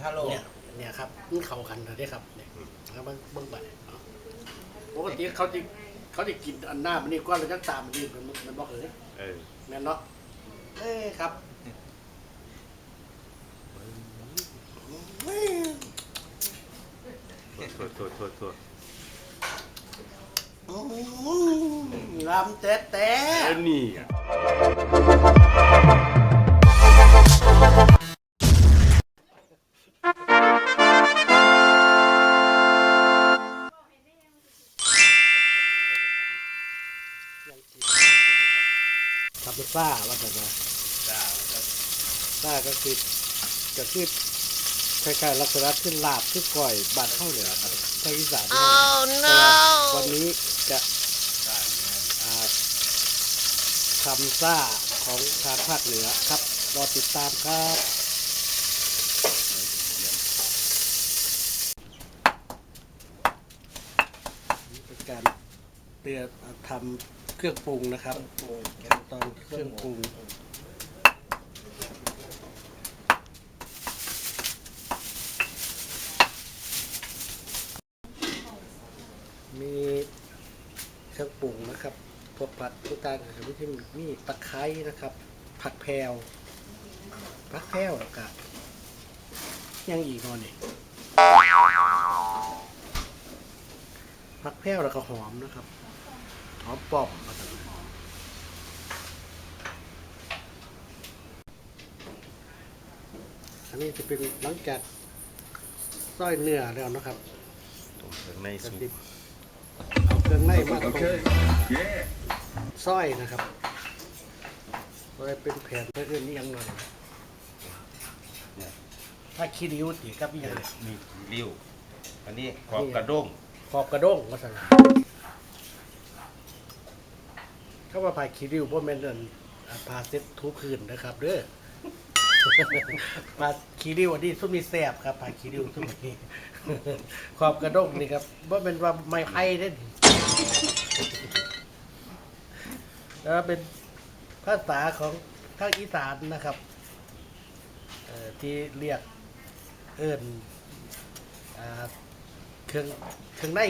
ทาโร่เนี่ยเนี่ยครับมันเข้ากันเลยครับเนี่ยแล้วมันเบิ่งไปเนาะปกติเขาจะเขาจะกินอันหน้ามันนี่ก้อนแล้วก็ตามมันนี่มันมันบอกเอ้ยเออแม่นเนาะเอ้ยครับเฮ้ยโทษโทษโทษโทษอืมลำแต่แต่เออนี่อะ ทำเป็นซ่าว่าแต่ว่าซ่าก็คือก็คือคล้ายๆลักษณะขึ้นลาบขึ้นก่อยบาดเข้าเนี่ยครับทางอีสานเนี่ยแต่ว่าวันนี้จะอ่าทำซ่าของทางภาคเหนือครับรอติดตามครับนี่เป็นการเตรียมทำ เครื่องปรุงนะครับขั้นตอนเครื่องปรุงมีเครื่องปรุงนะครับพวกผัดทุกการนะครับที่มีตะไคร้นะครับ ผักแพรวผักแพรวแล้วก็ยังอีกหน่อยนี่ผักแพรวแล้วก็หอมนะครับ หอมปอมนะครับอันนี้จะเป็นหลังจากส้อยเนื้อแล้วนะครับตรงข้างในกระสุกดิบเอาเครื่องในมาตรงสร้อยนะครับก็เลยเป็นแผ่นเพื่อนนี่ยังหน่อยถ้าคิริวตีกับอีหยังเนี่ยมีริ้ว อันนี้ขอบกระด้งขอบกระด้งมาสนา เข้ามาผ่าคิริวเพราะแม่นเดินอ่าผ่าเซ็ตทุกคืนนะครับเด้อผ่าคิริวอันนี้สุดมีแสบครับผ่าคิริวสุดมีขอบกระด้งนี่ครับว่าเป็นว่าไม้ไผ่เด่นแล้วเป็นภาษาของภาคอีสานนะครับที่เรียกเอิญเครื่องเครื่องใน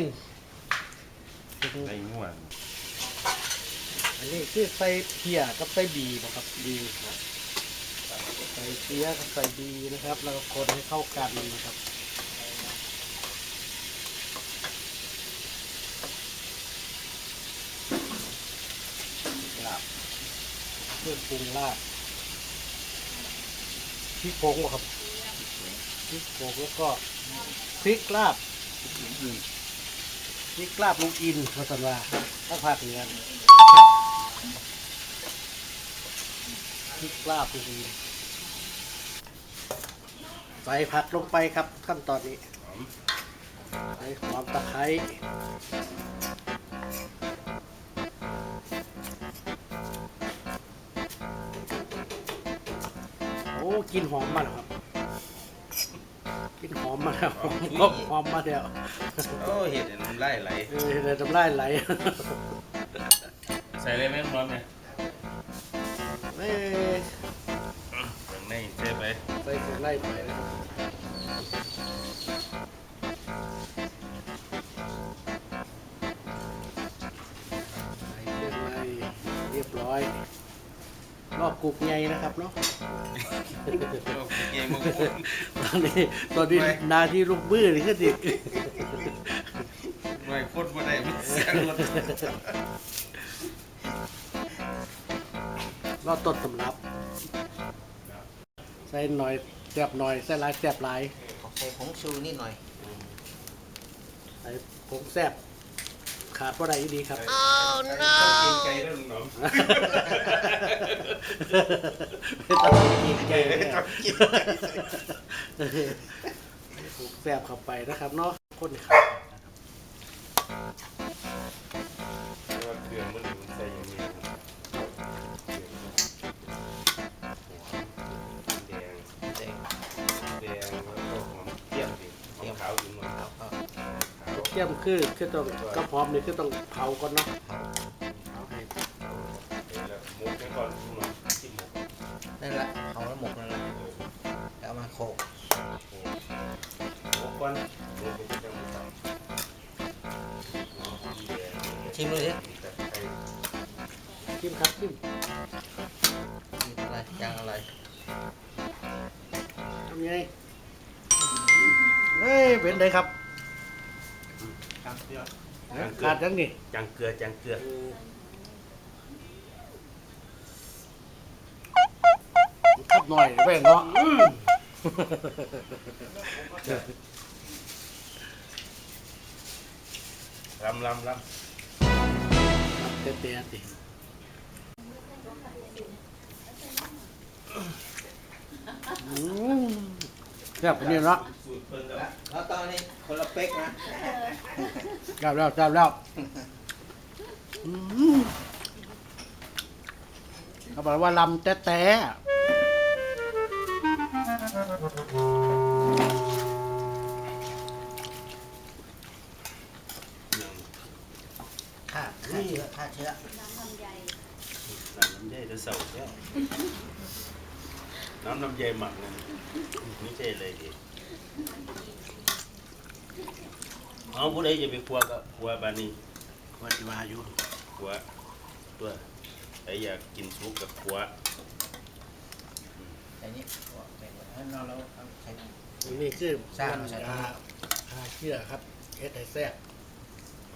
เป็นในง่วน อันนี้คือใส่เพียกับใส่บีนะครับบีครับใส่เพียกับใส่บีนะครับ แล้วก็คนให้เข้ากันนะครับลาบเครื่องปรุงลาบพริกผงบ่ครับพริกผงแล้วก็พริกลาบพริกลาบลุงอินมาสันว่าถ้าภาคเหนือ พริกลาบลุงอินใส่ผักลงไปครับขั้นตอนนี้ใส่หอมตะไคร้โอ้กลินหอมมาแล้วครับกลินหอมมาแล้วหอมก็หอมมาแล้วโอ้เห็ดอันน้ำลายไหลเออเลยทำลายไหล ใส่เลยไหมพร้อม ไมเอ้ยข้างในใส่ไปใส่เครื่องไล่ไปนะครับใส่เครื่องไล่เรียบร้อย รอบกุกไงนะครับเนาะ เกมมาพูดตอนนี้ตอนนี้นาที่ลูกมือนี่คือดิหน่อยโคตรบ่ได้มันเสียงรถ รอดต้นสำรับ ใส่หน่อยแสบหน่อย ใส่หลายแสบหลาย ขอใส่ผงชูนิดหน่อย ใส่ผงแซ่บขาดว่าไรดีครับกินไก่แล้วลุงหนอมไม่ต้องกินแกงไม่เนี่ยต้องกินผงแซ่บเข้าไปนะครับเนาะคนขาดนะครับ เทียมคือคือต้องกระพร้อมนี่คือต้องเผาก่อนเนาะเอาให้แล้วหมุกไปก่อนลุงหนอมจิ้มหมุกนั่นแหละเอาแล้วหมกนั่นแหละแล้วเอามาโขลกเโอ้ก่อนเดี๋ยวผมจะมาทำชิมดูสิชิมครับชิมอะไรยางอะไรทำไงเฮ้ยเป็นไงครับ ครับเดี๋ยวขาดยังนี่จังเกลือจังเกลือขับหน่อยแป้งเนาะลำลำลเตะเตะติอืมแซ่บปานนี้เนาะ แล้วตอนนี้คนละเป๊กนะแซ่บแล้วแซ่บแล้วอืมเขาบอกว่าลำแต๊ะแต๊ะหนึ่งฆ่าฆ่าเชื้อฆ่าเชื้อน้ำลำไยจะเสาแล้วน้ำลำไยหมักนั่นไม่ใช่เลยดิ เอาผู้ใดจะไปครัวก็ครัวบานนี้วัดวาอยู่ครัวตัวใครอยากกินซุปกับครัวไอ้นี่แบ่งไว้ให้เราเราเอาใช้นี่คือสร้างใช่ไหมอ่าอ่าเชื่อครับเฮ็ดให้แซ่บ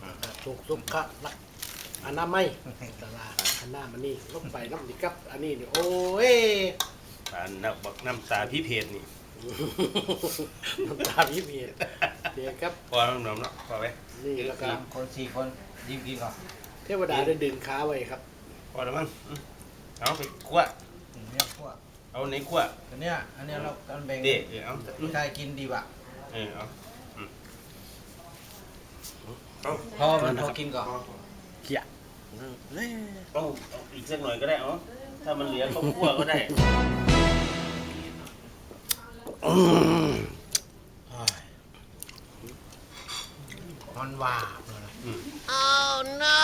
อ่าถูกสุขลักอนามัยตลาดอันหน้ามันนี่ลงไปน้ำนี่กับ อันนี้นี่โอ้ยปานนักบักน้ำตาพี่เพจนี่ น้ำตาพี่เมีย เดี๋ยวครับพอน้องๆเนาะพอไหมนี่แล้วก็สามคนสี่คนยิ้มกินก่อนเทวดาได้ดึงขาไว้ครับพอแล้วมั้งอืมเอาไปคั่วอืมเนี่ยพวกเอาในคั่วอันเนี้ยอันเนี้ยเรากันแบ่งเด็เออเอาใครกินดีกว่าเออเอาอืมเอาพอมันพอกินก่อนเขี่ยเอ้ยเอาเอาอีกสักหน่อยก็ได้เอาถ้ามันเหลือก็คั่วก็ได้ อนว่าเลยนะอืม Oh no!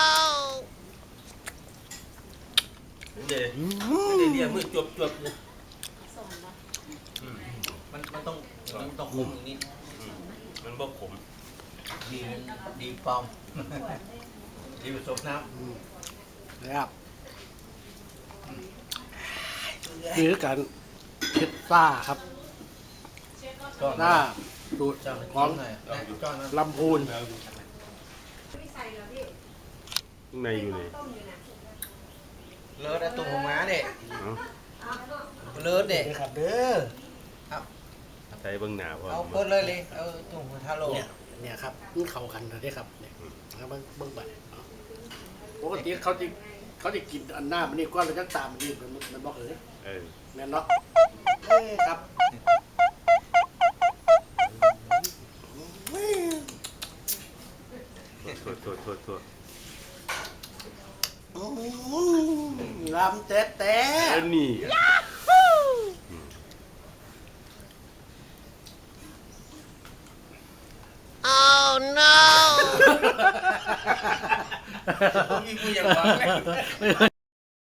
เดี๋ยวเดี๋ยวเดี๋ยวมือจวบจวบเลยอืมมันมันต้องมันต้องคุมอย่างนี้อืมมันบ่ขมดีดีปลอม ดีผสมน้นะครับนี่คือการพิซซ่าครับำก้อนหน้า สูตรเจ้าของหน่อยนะก้อนนั้นลำพูนในอยู่เลยเลิศอะตุ่มหัวม้าเด็กเอาเลิศเด็กนี่ครับเด้อใส่เบิ่งหน้าพอเอาเปิดเลยเลยเอาตุ่มหัวทาโร่เนี่ยเนี่ยครับนี่เข้ากันนะเนี่ยครับเนี่ยแล้วมันเบิ่งไปเอาปกติเขาจะเขาจะกินอันหน้ามันนี่ก้อนแล้วจังตามมันนี่มันมันบอกเออเออแม่นเนาะเอ้ยครับ โทษโทษโทษโทษอืมลำแต๊ะแต๊ะอันนี้ Oh no! มีกูยังหวังเลย